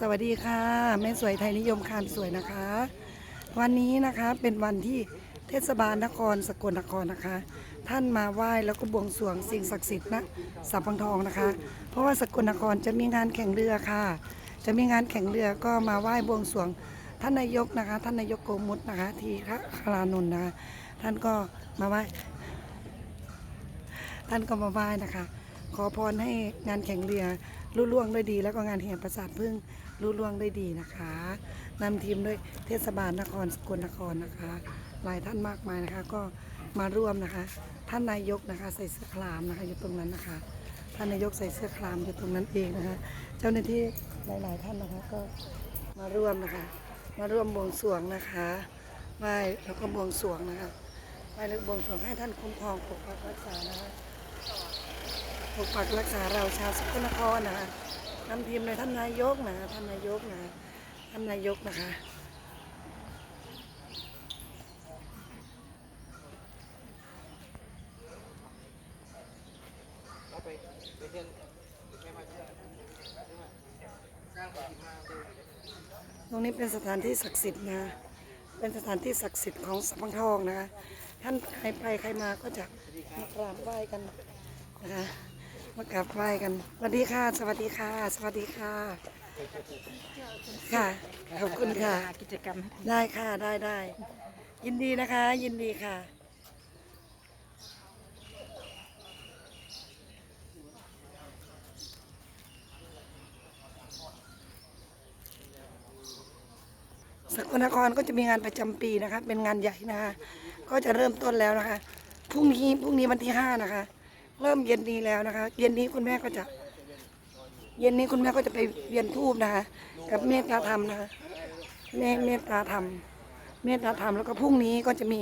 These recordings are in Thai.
สวัสดีค่ะแม่สวยไทยนิยมคานสวยนะคะ วันนี้นะคะเป็นวันที่เทศบาลนครสกลนครนะคะ ท่านมาไหว้แล้วก็บวงสรวงสิ่งศักดิ์สิทธิ์นะสับพังทองนะคะ เพราะว่าสกลนครจะมีงานแข่งเรือค่ะ จะมีงานแข่งเรือก็มาไหว้บวงสรวงท่านนายกนะคะ ท่านนายกโกมุตนะคะทีฆคารานนท์นะคะท่านก็มาไหว้ท่านก็มาไหว้นะคะ ขอพรให้งานแข่งเรือลุล่วงด้วยดี แล้วก็งานแห่ประสาทพึ่ง ลุล่วงได้ดีนะคะนำทีมด้วยเทศบาลนครสกลนครนะคะ หลายท่านมากมายนะคะ ก็มาร่วมนะคะ ท่านนายกนะคะใส่เสื้อคลามนะคะอยู่ตรงนั้นนะคะ ท่านนายกใส่เสื้อคลามอยู่ตรงนั้นเองนะคะ เจ้าหน้าที่หลายๆท่านนะคะก็มาร่วมนะคะ มาร่วมบวงสรวงนะคะไหว้แล้วก็บวงสรวงนะคะไหว้แล้วก็บวงสรวงให้ท่านคุ้มครองปกปักรักษานะคะปกปักรักษาเราชาวสกลนครนะคะ นำทีมโดยท่านนายกนะท่านนายกนะคะท่านนายกนะคะตรงนี้เป็นสถานที่ศักดิ์สิทธิ์นะ เป็นสถานที่ศักดิ์สิทธิ์ของสัมพังทองนะคะ ท่านใครไปใครมาก็จะมากราบไหว้กันนะคะ มากราบไหว้กันสวัสดีค่ะ สวัสดีค่ะ สวัสดีค่ะ ค่ะขอบคุณค่ะกิจกรรมได้ค่ะได้ได้ยินดีนะคะ ยินดีค่ะ สกลนครก็จะมีงานประจำปีนะคะ เป็นงานใหญ่นะคะ ก็จะเริ่มต้นแล้วนะคะพรุ่งนี้พรุ่งนี้วันที่ห้านะคะ เริ่มเย็นนี้แล้วนะคะ เย็นนี้คุณแม่ก็จะ เย็นนี้คุณแม่ก็จะไปเวียนทูบนะคะ กับเมตตาธรรมนะคะเมเมตตาธรรม เมตตาธรรมแล้วก็พรุ่งนี้ก็จะมี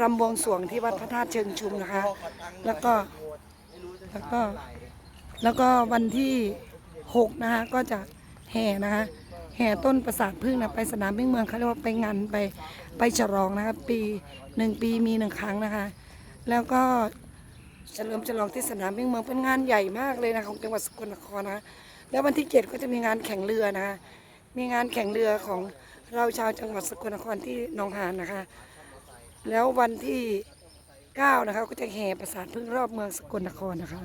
รำบวงสรวงที่วัดพระธาตุเชิงชุมนะคะ แล้วก็แล้วก็แล้วก็วันที่หกนะคะก็จะแห่นะคะแห่ต้นประสาทพึ่งนะไปสนามพึ่งเมืองเขาเรียกว่าไปงานไปไปฉลองนะคะปีหนึ่งปีมีหนึ่งครั้งนะคะ แล้วก็ เฉลิมฉลองที่สนามพึ่งเมืองเป็นงานใหญ่มากเลยนะของจังหวัดสกลนครนะคะแล้ววันที่เจ็ดก็จะมีงานแข่งเรือนะคะมีงานแข่งเรือของเราชาวจังหวัดสกลนครที่หนองหานนะคะ แล้ววันที่เก้านะคะก็จะแห่ประสาทพึ่งรอบเมืองสกลนครนะคะ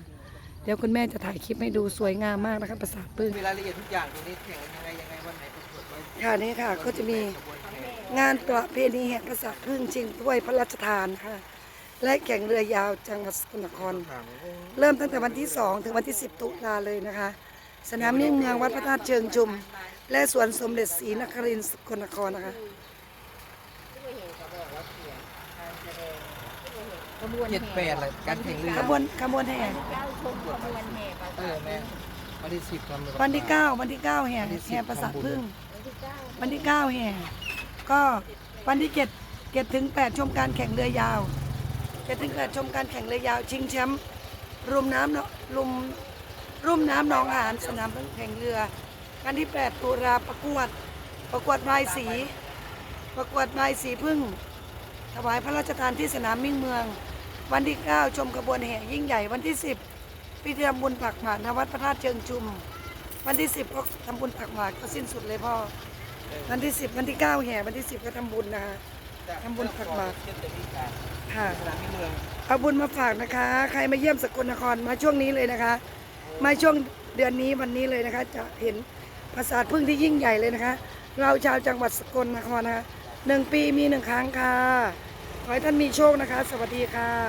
เดี๋ยวคุณแม่จะถ่ายคลิปให้ดูสวยงามมากนะคะประสาทพึ่งมีรายละเอียดทุกอย่างตรงนี้แข่งกันยังไงยังไงวันไหนประกวดไว้ค่ะนี่ค่ะก็จะมีงานประเพณีแห่ประสาทพึ่งชิงถ้วยพระราชทานค่ะ และแข่งเรือยาวจังหวัดสกลนครถามว่าเริ่มตั้งแต่วันที่ 2 ถึงวันที่ 10 ตุลาเลยนะคะ สนามมิ่งเมืองวัดพระธาตุเชิงชุม และสวนสมเด็จศรีนครินทร์สกลนครนะคะขบวนเจ็ดแปดเลยการแข่งเรือขบวนขบวนแห่เก้าชมขบวนแห่ประเอสาอทแม่วันที่สิบทำวันที่9วันที่9แห่แห่ประสาทพึ่ง วันที่เก้าวันที่9แห่ก็วันที่7 7ถึง8ชมการแข่งเรือยาว 7ถึง8ชมการแข่งเรือยาวชิงแชมป์รุมน้ำเนาะรุมรุ่มน้ำหนองหานสนามแข่งเรือวันที่ 8 ตุลาประกวด ประกวดไม้สี ประกวดไม้สีพึ่ง ถวายพระราชทานที่สนามมิ่งเมือง วันที่ 9 ชมขบวนแห่ยิ่งใหญ่วันที่ 10 พิธีทำบุญปักหมากณวัดพระธาตุเชิงชุม วันที่ 10ก็ทำบุญปักหมากก็สิ้นสุดเลยพ่อ วันที่ 10 วันที่ 9 แห่ วันที่ 10 ก็ทำบุญนะคะทำบุญตักบานวิกา ค่ะสนามบินเมืองเอาบุญมาฝากนะคะ ใครมาเยี่ยมสกลนครมาช่วงนี้เลยนะคะ มาช่วงเดือนนี้วันนี้เลยนะคะ จะเห็นปราสาทพึ่งที่ยิ่งใหญ่เลยนะคะ เราชาวจังหวัดสกลนครนะคะหนึ่งปีมีหนึ่งครั้งค่ะ ขอให้ท่านมีโชคนะคะ สวัสดีค่ะ